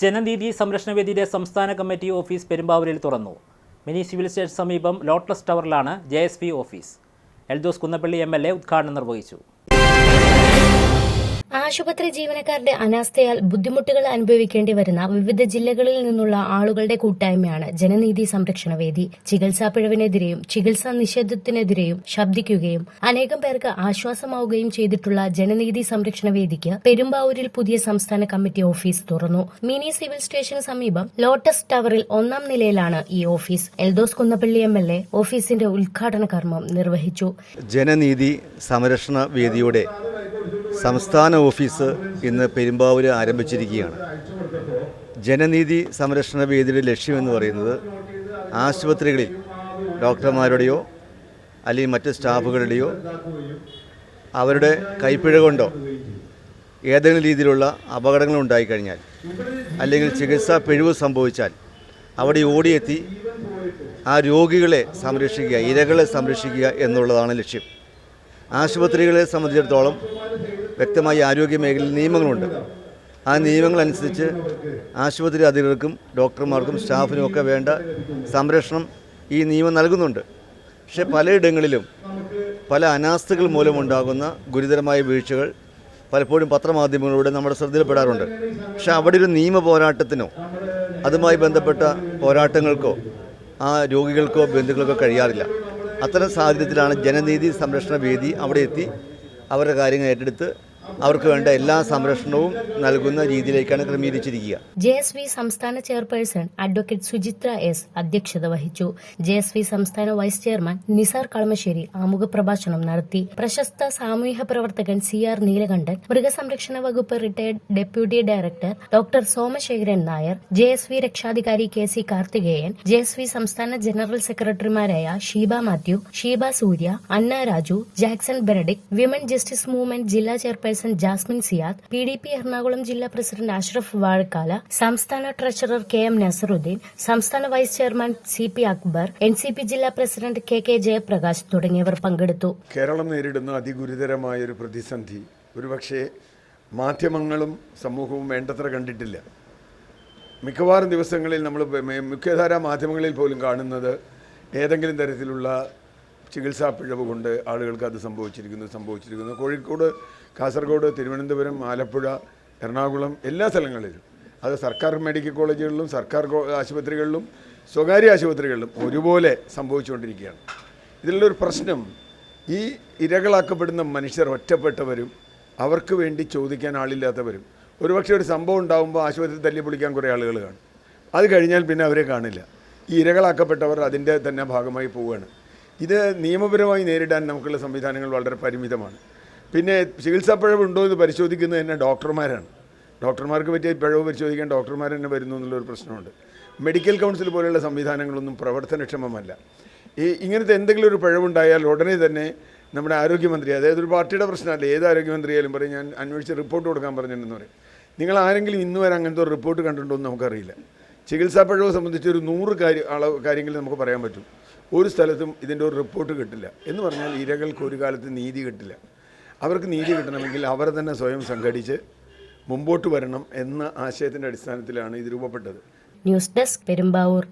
ജനനീതി സംരക്ഷണ വേദിയുടെ സംസ്ഥാന കമ്മിറ്റി ഓഫീസ് പെരുമ്പാവൂരിൽ തുറന്നു. മിനി സിവിൽ സ്റ്റേഷൻ സമീപം lotus ടവറിലാണ് J office. Eldhose Kunnappilly A ഉദ്ഘാടനം നിർവഹിച്ചു. ആശുപത്രി ജീവനക്കാരുടെ അനാസ്ഥയാൽ ബുദ്ധിമുട്ടുകൾ അനുഭവിക്കേണ്ടി വരുന്ന വിവിധ ജില്ലകളിൽ നിന്നുള്ള ആളുകളുടെ കൂട്ടായ്മയാണ് ജനനീതി സംരക്ഷണ വേദി. ചികിത്സാ പിഴവിനെതിരെയും ചികിത്സാ നിഷേധത്തിനെതിരെയും ശബ്ദിക്കുകയും അനേകം പേർക്ക് ആശ്വാസമാവുകയും ചെയ്തിട്ടുള്ള ജനനീതി സംരക്ഷണ വേദിക്ക് പെരുമ്പാവൂരിൽ പുതിയ സംസ്ഥാന കമ്മിറ്റി ഓഫീസ് തുറന്നു. മിനി സിവിൽ സ്റ്റേഷന് സമീപം ലോട്ടസ് ടവറിൽ ഒന്നാം നിലയിലാണ് ഈ office. Eldhose Kunnappilly M L A ഓഫീസിന്റെ ഉദ്ഘാടന കർമ്മം നിർവഹിച്ചു. ജനനീതി സംരക്ഷണ വേദിയുടെ സംസ്ഥാന ഓഫീസ് ഇന്ന് പെരുമ്പാവൂർ ആരംഭിച്ചിരിക്കുകയാണ്. ജനനീതി സംരക്ഷണ വേദിയുടെ ലക്ഷ്യമെന്ന് പറയുന്നത് ആശുപത്രികളിൽ ഡോക്ടർമാരുടെയോ അല്ലെങ്കിൽ മറ്റ് സ്റ്റാഫുകളുടെയോ അവരുടെ കൈപ്പിഴ കൊണ്ടോ ഏതെങ്കിലും രീതിയിലുള്ള അപകടങ്ങൾ ഉണ്ടായിക്കഴിഞ്ഞാൽ അല്ലെങ്കിൽ ചികിത്സാ പിഴിവ് സംഭവിച്ചാൽ അവിടെ ഓടിയെത്തി ആ രോഗികളെ സംരക്ഷിക്കുക ഇരകളെ സംരക്ഷിക്കുക എന്നുള്ളതാണ് ലക്ഷ്യം. ആശുപത്രികളെ സംബന്ധിച്ചിടത്തോളം വ്യക്തമായി ആരോഗ്യ മേഖലയിൽ നിയമങ്ങളുണ്ട്. ആ നിയമങ്ങളനുസരിച്ച് ആശുപത്രി അധികൃതർക്കും ഡോക്ടർമാർക്കും സ്റ്റാഫിനും ഒക്കെ വേണ്ട സംരക്ഷണം ഈ നിയമം നൽകുന്നുണ്ട്. പക്ഷേ പലയിടങ്ങളിലും പല അനാസ്ഥകൾ മൂലമുണ്ടാകുന്ന ഗുരുതരമായ വീഴ്ചകൾ പലപ്പോഴും പത്രമാധ്യമങ്ങളിലൂടെ നമ്മുടെ ശ്രദ്ധയിൽപ്പെടാറുണ്ട്. പക്ഷെ അവിടെ ഒരു നിയമ പോരാട്ടത്തിനോ അതുമായി ബന്ധപ്പെട്ട പോരാട്ടങ്ങൾക്കോ ആ രോഗികൾക്കോ ബന്ധുക്കൾക്കോ കഴിയാറില്ല. അത്തരം സാഹചര്യത്തിലാണ് ജനനീതി സംരക്ഷണ വേദി അവിടെ എത്തി അവരുടെ കാര്യങ്ങൾ ഏറ്റെടുത്ത് അവർക്ക് വേണ്ട എല്ലാ സംരക്ഷണവും നൽകുന്ന രീതിയിലേക്കാണ് ക്രമീകരിച്ചിരിക്കുക. ജെ എസ് വി സംസ്ഥാന ചെയർപേഴ്സൺ അഡ്വക്കേറ്റ് സുചിത്ര എസ് അധ്യക്ഷത വഹിച്ചു. ജെ എസ് വി സംസ്ഥാന വൈസ് ചെയർമാൻ നിസാർ കളമശ്ശേരി ആമുഖ പ്രഭാഷണം നടത്തി. പ്രശസ്ത സാമൂഹ്യ പ്രവർത്തകൻ സി ആർ നീലകണ്ഠൻ മൃഗസംരക്ഷണ വകുപ്പ് retired deputy director doctor Somasekharan Nair J S V രക്ഷാധികാരി K C Karthikeyan J S V സംസ്ഥാന ജനറൽ സെക്രട്ടറിമാരായ Sheeba Mathew Sheeba Surya Anna Raju Jackson Benedict women justice movement ജില്ലാ chairperson Jasmine Siyad P D P Ernakulam ജില്ലാ president Ashraf Vazhakkala സംസ്ഥാന treasurer K M Nasaruddin സംസ്ഥാന vice chairman C P Akbar N C P ജില്ലാ president K K Jayaprakash തുടങ്ങിയവർ പങ്കെടുത്തു. കേരളം നേരിടുന്ന അതിഗുരുതരമായ ഒരു പ്രതിസന്ധി ഒരുപക്ഷെ മാധ്യമങ്ങളും സമൂഹവും വേണ്ടത്ര കണ്ടിട്ടില്ല. മിക്കവാറും ദിവസങ്ങളിൽ നമ്മൾ മുഖ്യധാരാ മാധ്യമങ്ങളിൽ പോലും കാണുന്നത് ഏതെങ്കിലും തരത്തിലുള്ള ചികിത്സാ പിഴവ് കൊണ്ട് ആളുകൾക്ക് അത് സംഭവിച്ചിരിക്കുന്നു സംഭവിച്ചിരിക്കുന്നു. കോഴിക്കോട് കാസർഗോഡ് തിരുവനന്തപുരം ആലപ്പുഴ എറണാകുളം എല്ലാ സ്ഥലങ്ങളിലും. അത് സർക്കാർ മെഡിക്കൽ കോളേജുകളിലും സർക്കാർ ആശുപത്രികളിലും സ്വകാര്യ ആശുപത്രികളിലും ഒരുപോലെ സംഭവിച്ചുകൊണ്ടിരിക്കുകയാണ്. ഇതിലുള്ളൊരു പ്രശ്നം ഈ ഇരകളാക്കപ്പെടുന്ന മനുഷ്യർ ഒറ്റപ്പെട്ടവരും അവർക്ക് വേണ്ടി ചോദിക്കാൻ ആളില്ലാത്തവരും ഒരുപക്ഷെ ഒരു സംഭവം ഉണ്ടാകുമ്പോൾ ആശുപത്രി തല്ലി പൊളിക്കാൻ കുറേ ആളുകൾ കാണും. അത് കഴിഞ്ഞാൽ പിന്നെ അവരെ കാണില്ല. ഈ ഇരകളാക്കപ്പെട്ടവർ അതിന്റെ തന്നെ ഭാഗമായി പോവുകയാണ്. ഇത് നിയമപരമായി നേരിടാൻ നമുക്കുള്ള സംവിധാനങ്ങൾ വളരെ പരിമിതമാണ്. പിന്നെ ചികിത്സാ പിഴവ് ഉണ്ടോ എന്ന് പരിശോധിക്കുന്നത് തന്നെ ഡോക്ടർമാരാണ്. ഡോക്ടർമാർക്ക് പറ്റിയ പിഴവ് പരിശോധിക്കാൻ ഡോക്ടർമാർ തന്നെ വരുന്നു എന്നുള്ളൊരു പ്രശ്നമുണ്ട്. മെഡിക്കൽ കൗൺസിൽ പോലെയുള്ള സംവിധാനങ്ങളൊന്നും പ്രവർത്തനക്ഷമമല്ല. ഈ ഇങ്ങനത്തെ എന്തെങ്കിലും ഒരു പിഴവുണ്ടായാൽ ഉടനെ തന്നെ നമ്മുടെ ആരോഗ്യമന്ത്രി അതായത് ഒരു പാർട്ടിയുടെ പ്രശ്നമല്ല ഏത് ആരോഗ്യമന്ത്രിയായാലും പറയും ഞാൻ അന്വേഷിച്ച് റിപ്പോർട്ട് കൊടുക്കാൻ പറഞ്ഞിട്ടുണ്ടെന്ന് പറയും. നിങ്ങൾ ആരെങ്കിലും ഇന്ന് വരെ അങ്ങനത്തെ ഒരു റിപ്പോർട്ട് കണ്ടിട്ടുണ്ടോ എന്ന് നമുക്കറിയില്ല. ചികിത്സാ പിഴവ് സംബന്ധിച്ച് ഒരു നൂറ് കാര്യ അളവ് കാര്യങ്ങൾ നമുക്ക് പറയാൻ പറ്റും. ഒരു സ്ഥലത്തും ഇതിന്റെ ഒരു റിപ്പോർട്ട് കിട്ടില്ല. എന്ന് പറഞ്ഞാൽ ഇരകൾക്ക് ഒരു കാലത്ത് നീതി കിട്ടില്ല. അവർക്ക് നീതി കിട്ടണമെങ്കിൽ അവർ തന്നെ സ്വയം സംഘടിച്ച് മുമ്പോട്ട് വരണം എന്ന ആശയത്തിന്റെ അടിസ്ഥാനത്തിലാണ് ഇത് രൂപപ്പെട്ടത്. News desk Perumbavoor.